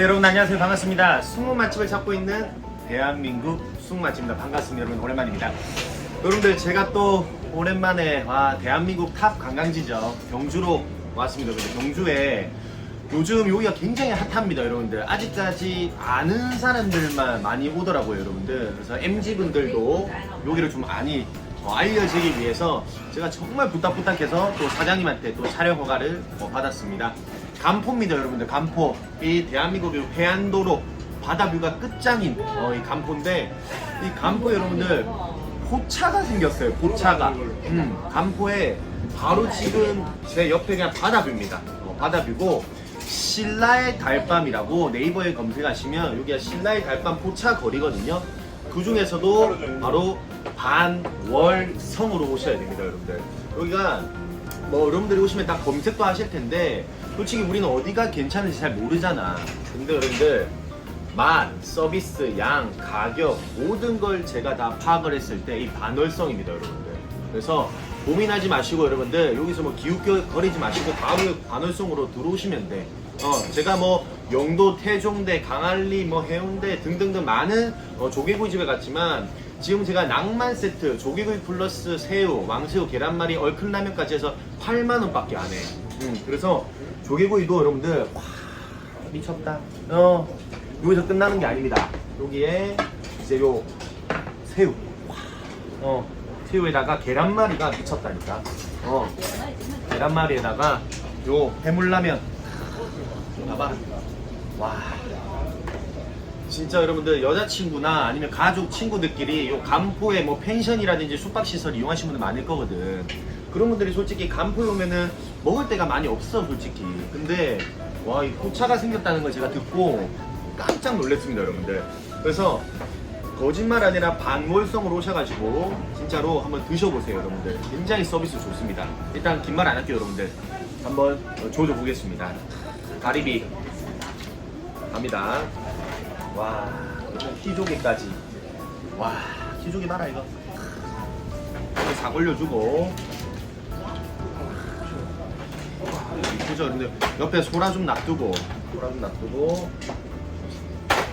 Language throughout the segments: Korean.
네 여러분 안녕하세요. 반갑습니다. 숨은 맛집을 찾고 있는 대한민국 숨은 맛집입니다. 반갑습니다 여러분. 오랜만입니다. 여러분들 제가 또 오랜만에 와 대한민국 탑 관광지죠. 경주로 왔습니다. 근데 경주에 요즘 여기가 굉장히 핫합니다 여러분들. 아직까지 아는 사람들만 많이 오더라고요 여러분들. 그래서 MZ분들도 여기를 좀 많이 어, 알려지기 위해서 제가 정말 부탁부탁해서 또 사장님한테 또 촬영 허가를 어, 받았습니다 간포입니다 여러분들. 간포. 이 대한민국의 해안도로 바다뷰가 끝장인 어, 이 간포인데 이 간포 여러분들 포차가 생겼어요 포차가. 음, 간포에 바로 지금 제 옆에 그냥 바다뷰입니다. 어, 바다뷰고 신라의 달밤이라고 네이버에 검색하시면 여기가 신라의 달밤 포차 거리거든요. 그 중에서도 바로 반월성으로 오셔야 됩니다 여러분들. 여기가 뭐 여러분들이 오시면 딱 검색도 하실 텐데 솔직히 우리는 어디가 괜찮은지 잘 모르잖아. 근데 여러분들 맛, 서비스, 양, 가격 모든 걸 제가 다 파악을 했을 때 이 반월성입니다 여러분들. 그래서 고민하지 마시고 여러분들 여기서 뭐 기웃거리지 마시고 바로 반월성으로 들어오시면 돼. 어, 제가 뭐 영도, 태종대, 강안리, 뭐 해운대 등등등 많은 어, 조개구이 집에 갔지만 지금 제가 낭만 세트, 조개구이 플러스 새우, 왕새우, 계란말이, 얼큰 라면까지 해서 8만 원밖에 안 해. 음, 그래서 조개구이도 여러분들 와 미쳤다. 어 여기서 끝나는 게 아닙니다. 여기에 이제 요 새우, 와, 어 새우에다가 계란말이가 미쳤다니까. 어 계란말이에다가 요 해물라면 봐봐. 와. 진짜 여러분들 여자친구나 아니면 가족 친구들끼리 요 간포에 뭐 펜션이라든지 숙박시설 이용하시는 분들 많을 거거든. 그런 분들이 솔직히 간포에 오면은 먹을 데가 많이 없어 솔직히. 근데 와 이 포차가 생겼다는 걸 제가 듣고 깜짝 놀랐습니다 여러분들. 그래서 거짓말 아니라 반월성으로 오셔가지고 진짜로 한번 드셔보세요 여러분들. 굉장히 서비스 좋습니다. 일단 긴 말 안 할게요 여러분들. 한번 어, 조져 보겠습니다. 가리비 갑니다. 와, 키조개까지. 와, 키조개 봐라 이거. 이거 싹 올려주고. 이쁘죠? 근데 옆에 소라 좀 놔두고, 소라 좀 놔두고,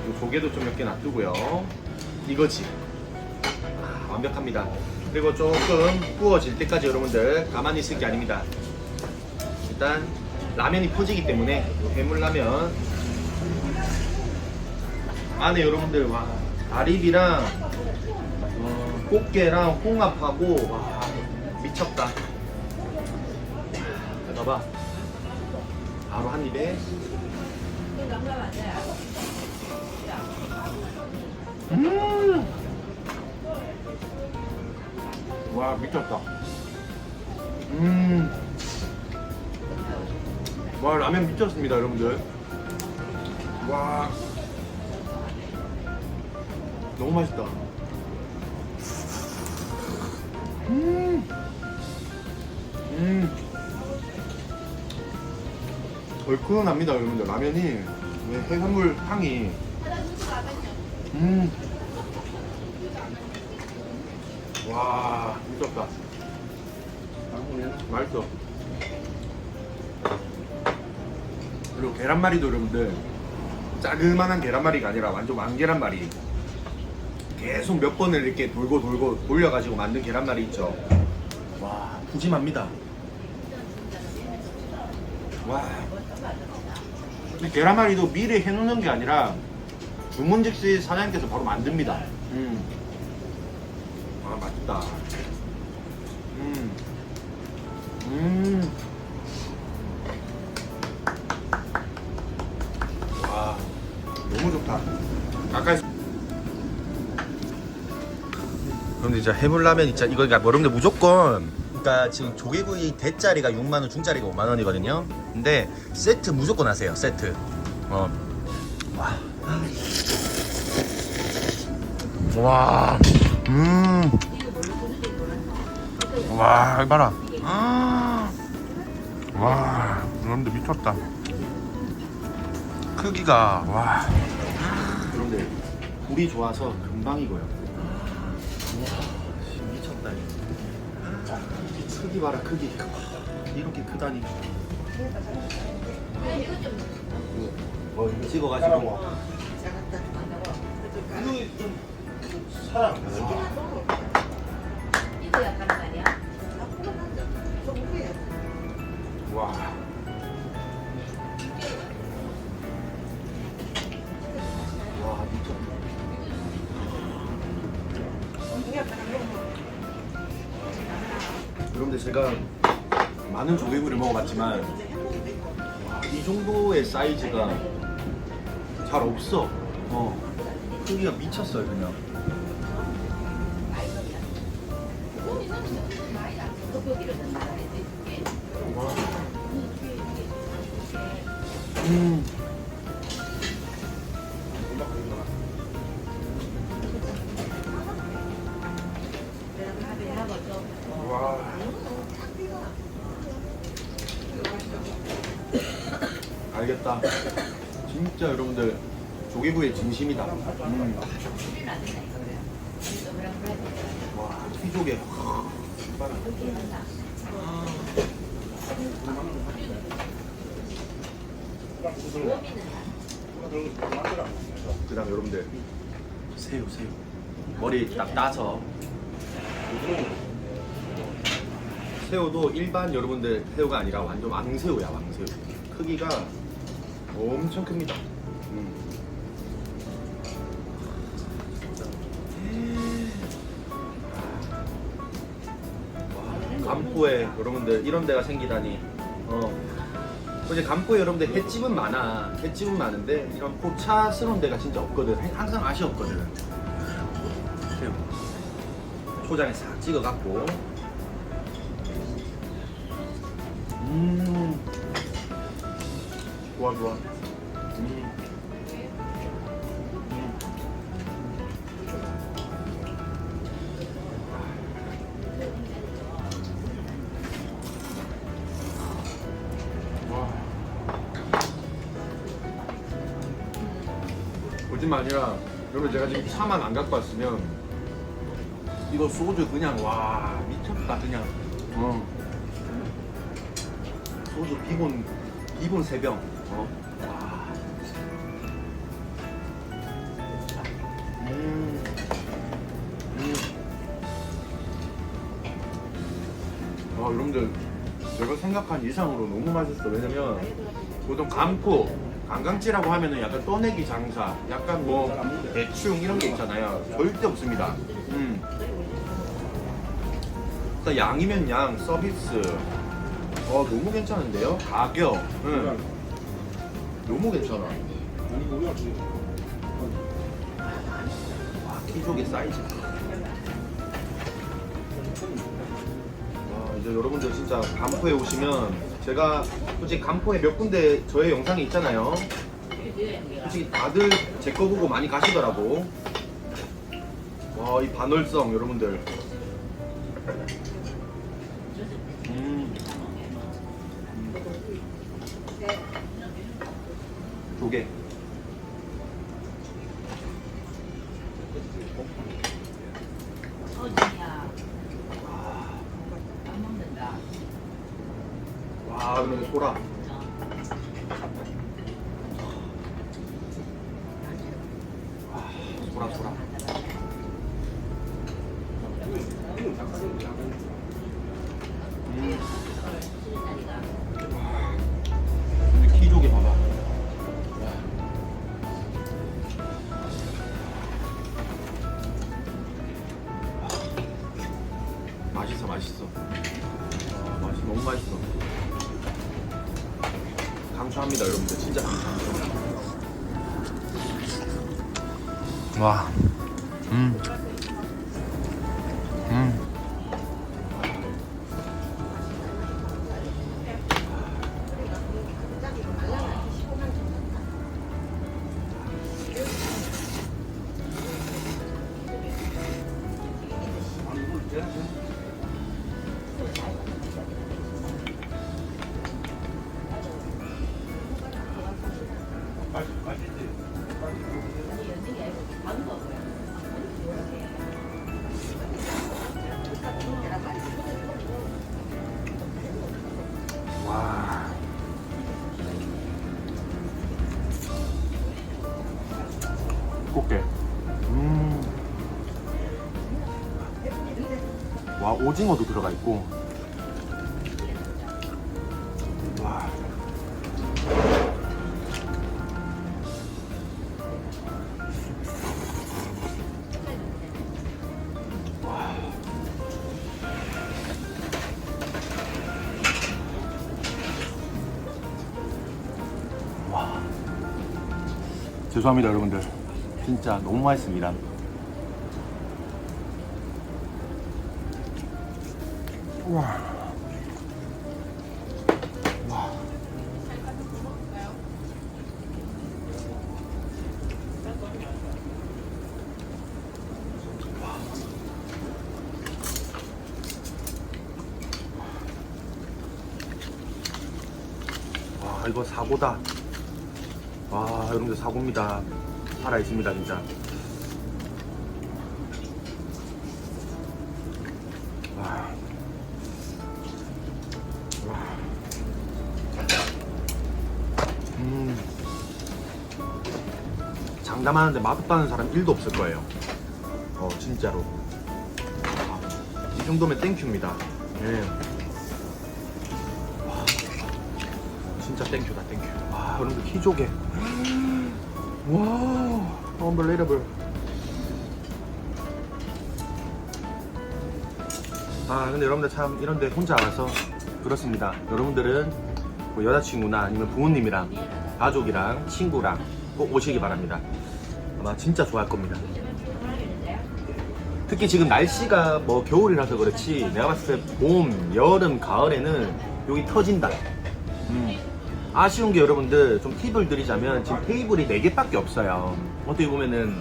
요 조개도 좀 몇 개 놔두고요. 이거지. 아, 완벽합니다. 그리고 조금 구워질 때까지 여러분들 가만히 있을 게 아닙니다. 일단 라면이 퍼지기 때문에 요 해물라면 안에 여러분들 와 다리비랑 어, 꽃게랑 홍합하고 와 미쳤다. 봐봐. 바로 한 입에. 음 와 미쳤다. 음 와 라면 미쳤습니다 여러분들. 와 너무 맛있다. 음. 음. 얼큰합니다, 여러분들. 라면이 왜 해산물 향이. 음. 와, 미쳤다. 맛있어. 그리고 계란말이도 여러분들 자그만한 계란말이가 아니라 완전 왕계란말이. 계속 몇 번을 이렇게 돌고 돌고 돌려가지고 만든 계란말이 있죠. 와, 푸짐합니다. 와. 이 계란말이도 미리 해놓는 게 아니라 주문 즉시 사장님께서 바로 만듭니다. 음. 아, 맛있다. 음. 음. 와, 너무 좋다. 아까 그런데 진짜 해물라면 진짜 이거 그러니까 여러분들 무조건 그러니까 지금 조개구이 대짜리가 6만 원, 중짜리가 5만 원이거든요. 근데 세트 무조건 하세요. 세트. 어. 와. 와. 음. 와, 이거 봐라. 아. 와, 여러분들 미쳤다. 크기가 와. 여러분들 불이 좋아서 금방 익어요. 와, 미쳤다. 이거. 크기 봐라, 크기. 와, 이렇게 크다니. 이거 뭐 찍어가지고 이거 좀 사람 여러분들 제가 많은 조개구이를 먹어봤지만 와, 이 정도의 사이즈가 잘 없어. 어, 크기가 미쳤어요 그냥. 음. 알겠다. 진짜 여러분들 조개구이의 진심이다. 음. 와, 튀조개. 그다음 여러분들 새우 새우 머리 딱 따서 새우도 일반 여러분들 새우가 아니라 완전 왕새우야 왕새우 크기가 엄청 큽니다. 음. 와, 간포에 여러분들 이런 데가 생기다니. 어. 이제 간포에 여러분들 횟집은 많아. 횟집은 많은데 이런 포차스러운 데가 진짜 없거든. 항상 아쉬웠거든. 초장에 싹 찍어갖고. 음 좋아 좋아 음. 거짓말 아니라 여러분 제가 지금 차만 안 갖고 왔으면 이거 소주 그냥 와 미쳤다 그냥 어. 소주 비본 비본 세병. 아 여러분들 제가 생각한 이상으로 너무 맛있어. 왜냐면 보통 간포 관광지라고 하면은 약간 떠내기 장사 약간 뭐 대충 이런 게 있잖아요. 절대 없습니다. 음. 일단 양이면 양 서비스. 어 너무 괜찮은데요? 가격. 응. 너무 괜찮아. 아니 우리가 지금 와 키조개 사이즈 와 이제 여러분들 진짜 간포에 오시면 제가 솔직히 간포에 몇 군데 저의 영상이 있잖아요. 솔직히 다들 제 거 보고 많이 가시더라고. 와 이 반월성 여러분들 조개 어디야? 안 먹는다. 와 그러면 소라 강추합니다 여러분들 진짜 와. 음. 음. 두껍게. 음. 와, 오징어도 들어가 있고. 와. 죄송합니다 여러분들 진짜 너무 맛있습니다 와. 와. 와 이거 사고다 와 여러분들 사고입니다 살아 있습니다 진짜 와. 음. 장담하는데 맛없다는 사람 1도 없을 거예요. 어, 진짜로. 아, 이 정도면 땡큐입니다. 예. 와, 진짜 땡큐다, 땡큐. 와, 여러분들 키조개. 와, 언블레이러블. 아, 근데 여러분들 참 이런데 혼자 와서 그렇습니다. 여러분들은 뭐 여자친구나 아니면 부모님이랑 가족이랑 친구랑 꼭 오시기 바랍니다. 아마 진짜 좋아할 겁니다. 특히 지금 날씨가 뭐 겨울이라서 그렇지 내가 봤을 때 봄, 여름, 가을에는 여기 터진다. 음. 아쉬운 게 여러분들 좀 팁을 드리자면 지금 테이블이 4개밖에 없어요. 어떻게 보면은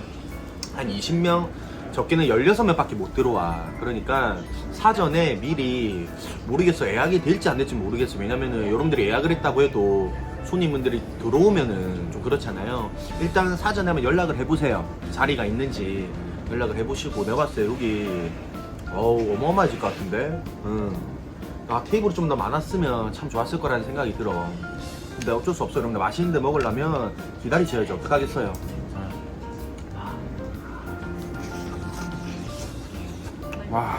한 20명 적게는 16명밖에 못 들어와. 그러니까 사전에 미리 모르겠어. 예약이 될지 안 될지 모르겠어. 왜냐면은 여러분들이 예약을 했다고 해도 손님분들이 들어오면은 좀 그렇잖아요. 일단 사전에 한번 연락을 해보세요. 자리가 있는지 연락을 해보시고 내가 봤을 때 여기 어우 어마어마해질 것 같은데. 응. 아 테이블이 좀 더 많았으면 참 좋았을 거라는 생각이 들어. 근데 어쩔 수 없어. 여러분들 맛있는 데 먹으려면 기다리셔야죠. 어떡하겠어요. 와.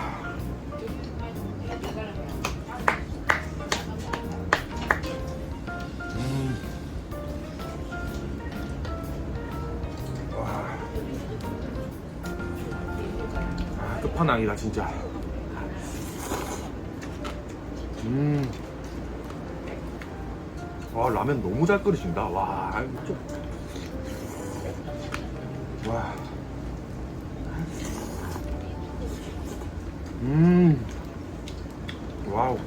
음. 와. 아, 끝판왕이다 진짜. 음. 와 라면 너무 잘 끓이신다. 와. 진짜. 와. 음. 와우.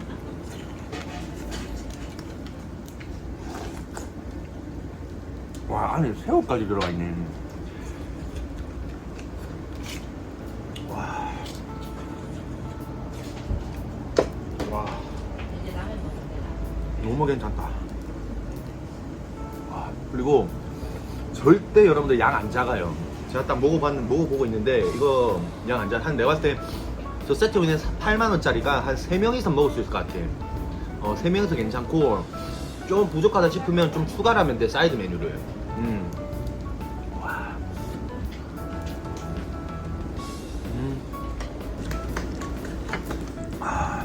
와, 안에 새우까지 들어가 있네. 여러분들 양 안 작아요. 제가 딱 먹어봤는, 먹어보고 있는데, 이거 양 안 작아. 한 내가 봤을 때, 저 세트 그냥 8만 원짜리가 한 3명 이상 먹을 수 있을 것 같아. 어, 3명이서 괜찮고, 좀 부족하다 싶으면 좀 추가라면 돼, 사이드 메뉴를. 음. 와. 음. 아.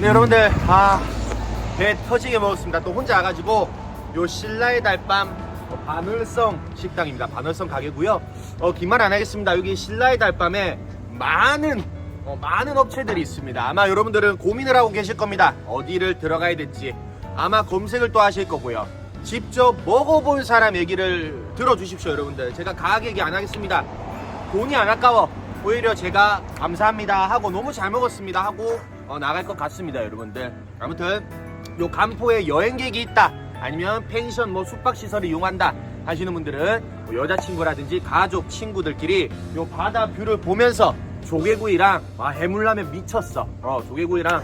네, 여러분들, 아, 배 터지게 먹었습니다. 또 혼자 와가지고, 요 신라의 달밤 어, 반월성 식당입니다. 반월성 가게고요. 어, 긴말 안 하겠습니다. 여기 신라의 달밤에 많은 어, 많은 업체들이 있습니다. 아마 여러분들은 고민을 하고 계실 겁니다. 어디를 들어가야 될지 아마 검색을 또 하실 거고요. 직접 먹어본 사람 얘기를 들어주십시오, 여러분들. 제가 가격 얘기 안 하겠습니다. 돈이 안 아까워. 오히려 제가 감사합니다 하고 너무 잘 먹었습니다 하고 어, 나갈 것 같습니다, 여러분들. 아무튼 요 간포에 여행객이 있다. 아니면 펜션 뭐 숙박 시설을 이용한다 하시는 분들은 뭐 여자친구라든지 가족 친구들끼리 요 바다 뷰를 보면서 조개구이랑 아, 해물라면 미쳤어. 어 조개구이랑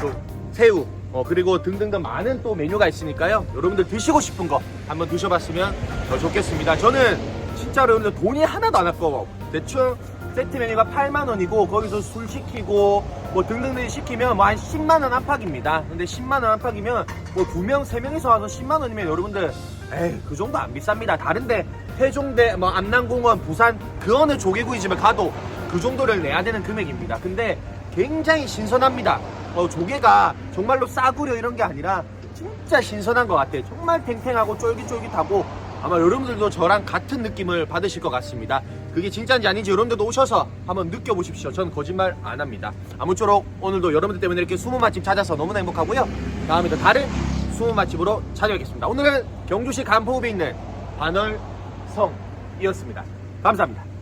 또 새우 어 그리고 등등등 많은 또 메뉴가 있으니까요. 여러분들 드시고 싶은 거 한번 드셔봤으면 더 좋겠습니다. 저는 진짜로 여러분들 돈이 하나도 안 아까워. 대충 세트 메뉴가 8만 원이고 거기서 술 시키고 뭐 등등등 시키면 뭐 한 10만 원 안팎입니다. 근데 10만 원 안팎이면 뭐 두 명, 세 명이서 와서 10만 원이면 여러분들 에이 그 정도 안 비쌉니다. 다른데 세종대, 뭐 암남공원, 부산 그 어느 조개구이집에 가도 그 정도를 내야 되는 금액입니다. 근데 굉장히 신선합니다. 어, 조개가 정말로 싸구려 이런 게 아니라 진짜 신선한 것 같아요. 정말 탱탱하고 쫄깃쫄깃하고 아마 여러분들도 저랑 같은 느낌을 받으실 것 같습니다. 그게 진짜인지 아닌지 여러분들도 오셔서 한번 느껴보십시오. 저는 거짓말 안 합니다. 아무쪼록 오늘도 여러분들 때문에 이렇게 숨은 맛집 찾아서 너무나 행복하고요. 다음에 또 다른 숨은 맛집으로 찾아뵙겠습니다. 오늘은 경주시 간포읍에 있는 반월성이었습니다. 감사합니다.